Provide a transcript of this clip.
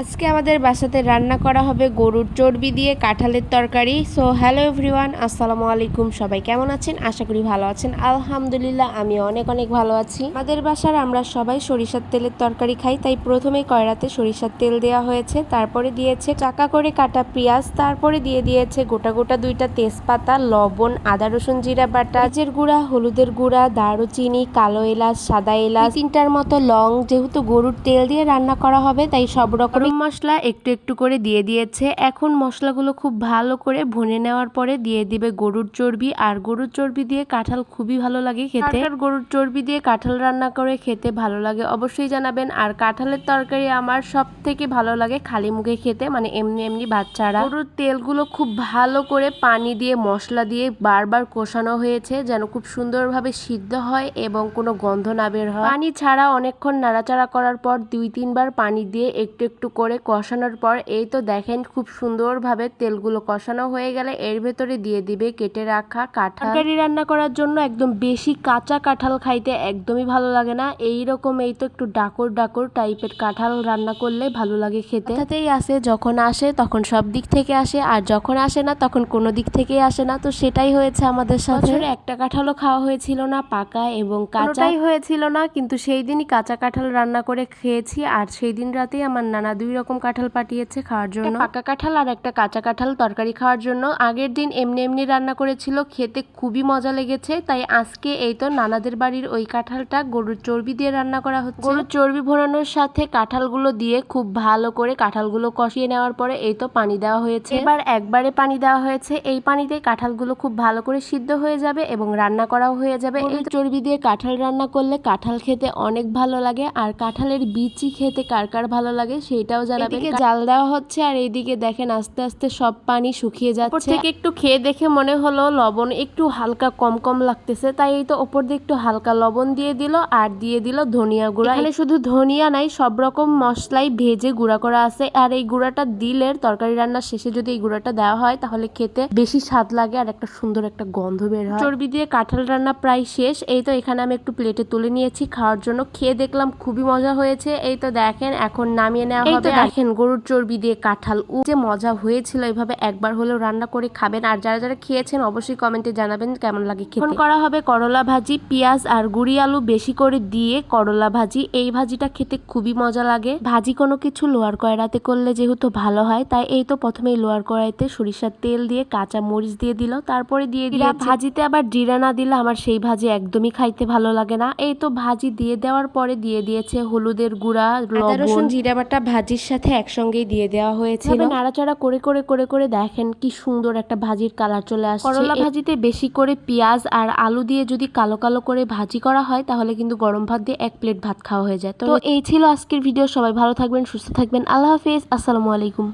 আজকে আমাদের বাসাতে রান্না করা হবে গরুর চর্বি দিয়ে কাঁঠালের তরকারি। সো হ্যালো এভরিওয়ান আসসালামু আলাইকুম। সবাই কেমন আছেন? আশা করি ভালো আছেন। আলহামদুলিল্লাহ আমি অনেক অনেক ভালো আছি। আমাদের বাসার আমরা সবাই সরিষার তেলের তরকারি খাই, তাই প্রথমেই কয়রাতে সরিষার তেল দেওয়া হয়েছে, তারপরে দিয়েছে চাকা করে কাটা পেঁয়াজ, তারপরে দিয়ে দিয়েছে গোটা গোটা দুইটা তেজপাতা, লবণ, আদা, রসুন, জিরা বাটা, পেঁয়াজের গুঁড়া, হলুদের গুঁড়া, দারুচিনি, কালো এলাচ, সাদা এলাচ, তিনটার মতো লং, যেহেতু গরুর তেল দিয়ে রান্না করা হবে, তাই সব রকম মশলা একটু একটু করে দিয়ে দিয়েছে। এখন মশলাগুলো খুব ভালো করে ভুনে নেওয়ার পরে দিয়ে দিবে গরুর চর্বি। আর গরুর চর্বি দিয়ে কাঁঠাল খুবই ভালো লাগে খেতে। আর গরুর চর্বি দিয়ে কাঁঠাল রান্না করে খেতে ভালো লাগে। অবশ্যই জানাবেন, আর কাঁঠালের তরকারি আমার সব থেকে ভালো লাগে খালি মুখে খেতে মানে এমনি এমনি ভাত ছাড়া। গরুর তেলগুলো খুব ভালো করে পানি দিয়ে, মশলা দিয়ে বারবার কষানো হয়েছে, যেন খুব সুন্দরভাবে সিদ্ধ হয় এবং কোনো গন্ধ না বের হয়। পানি ছাড়া অনেকক্ষণ নাড়াচাড়া করার পর দুই তিনবার পানি দিয়ে একটু একটু করে কষানোর পর এই তো দেখেন খুব সুন্দরভাবে তেলগুলো কষানো হয়ে গেলে এর ভেতরে দিয়ে দিবে কেটে রাখা কাঁঠাল। তরকারি রান্না করার জন্য একদম বেশি কাঁচা কাঁঠাল খাইতে একদমই ভালো লাগে না। এই রকম এই তো একটু ডাকর ডাকর টাইপের কাঁঠাল রান্না করলে ভালো লাগে খেতে। তাতেই আসে যখন আসে তখন সব দিক থেকে আসে আর যখন আসে না তখন কোনো দিক থেকেই আসে না। তো সেটাই হয়েছে আমাদের সাথে। একটা কাঁঠালও খাওয়া হয়েছিল না পাকা এবং কাঁচাই হয়েছিল না কিন্তু সেই দিনই কাঁচা কাঁঠাল রান্না করে খেয়েছি আর সেই দিন রাতেই আমার নানা দুই রকম কাঁঠাল পাঠিয়েছে খাওয়ার জন্য। পাকা কাঁঠাল আর একটা কাঁচা কাঁঠাল তরকারি খাওয়ার জন্য। আগের দিন এমনি এমনি রান্না করেছিল খেতে খুবই মজা লেগেছে তাই আজকে এই তো নানাদের বাড়ির ওই কাঁঠালটা গরুর চর্বি দিয়ে রান্না করা হচ্ছে। গরুর চর্বি ভরানোর সাথে কাঁঠালগুলো দিয়ে খুব ভালো করে কাঁঠালগুলো কষিয়ে নেওয়ার পরে এই তো পানি দেওয়া হয়েছে। এবার একবারে পানি দেওয়া হয়েছে এই পানিতে কাঁঠালগুলো খুব ভালো করে সিদ্ধ হয়ে যাবে এবং রান্না করাও হয়ে যাবে। এই চর্বি দিয়ে কাঁঠাল রান্না করলে কাঁঠাল খেতে অনেক ভালো লাগে আর কাঁঠালের বিচি খেতে কার কার ভালো লাগে সেটাও জানাবেন এদিকে জাল দেওয়া হচ্ছে আর এইদিকে দেখেন আস্তে আস্তে সব পানি শুকিয়ে যাচ্ছে। থেকে একটু খেয়ে দেখে মনে হলো লবণ একটু হালকা কম কম লাগতেছে তাই এই তো উপর দিয়ে একটু হালকা লবণ দিয়ে দিল আর দিয়ে দিল ধনিয়া গুঁড়া। এখানে শুধু ধনিয়া নাই সব রকম মশলাই ভেজে গুঁড়া করা আছে। আর এই গুঁড়াটা দিলে তরকারি রান্নার শেষে যদি এই গুঁড়াটা দেওয়া হয় তাহলে খেতে বেশি স্বাদ লাগে আর একটা সুন্দর একটা গন্ধ বের হয়। চর্বি দিয়ে কাঁঠাল রান্না প্রায় শেষ। এই তো এখানে আমি একটু প্লেটে তুলে নিয়েছি খাওয়ার জন্য। খেয়ে দেখলাম খুবই মজা হয়েছে। এই তো দেখেন এখন নামিয়ে নেওয়া হবে দেখেন গরুর চর্বি দিয়ে কাঁঠাল উ যে মজা হয়েছিল এভাবে একবার হলেও রান্না করে খাবেন। আর যারা যারা খেয়েছেন অবশ্যই কমেন্টে জানাবেন কেমন লাগে খেতে। এখন করা হবে করলা ভাজি পেঁয়াজ আর গুড়ি আলু বেশি করে দিয়ে করলা ভাজি। এই ভাজিটা খেতে খুবই মজা লাগে। ভাজি কোনো কিছু লোয়ার কয়রাতে করলে যেহেতু ভালো হয় তাই এই তো প্রথমেই লোয়ার কড়াইতে সরিষার তেল দিয়ে কাঁচা মরিচ দিয়ে দিল। তারপরে দিয়ে দিল ভাজিতে আবার জিরা না দিলে আমার সেই ভাজি একদমই খাইতে ভালো লাগে না। এই তো ভাজি দিয়ে দেওয়ার পরে দিয়ে দিয়েছে হলুদের গুঁড়া লবণ। জিরা বাটা ভাজির সাথে একসঙ্গেই দিয়ে দেওয়া হয়েছিল। নাড়াচাড়া করে করে করে করে দেখেন কি সুন্দর একটা ভাজির কালার চলে আসছে। করলা ভাজিতে বেশি করে পেঁয়াজ আর আলু দিয়ে যদি কালো কালো করে ভাজি করা হয় তাহলে কিন্তু গরম ভাত দিয়ে এক প্লেট ভাত খাওয়া হয়ে যায়। তো এই ছিল আজকের ভিডিও। সবাই ভালো থাকবেন সুস্থ থাকবেন। আল্লাহ হাফেজ। আসসালামু আলাইকুম।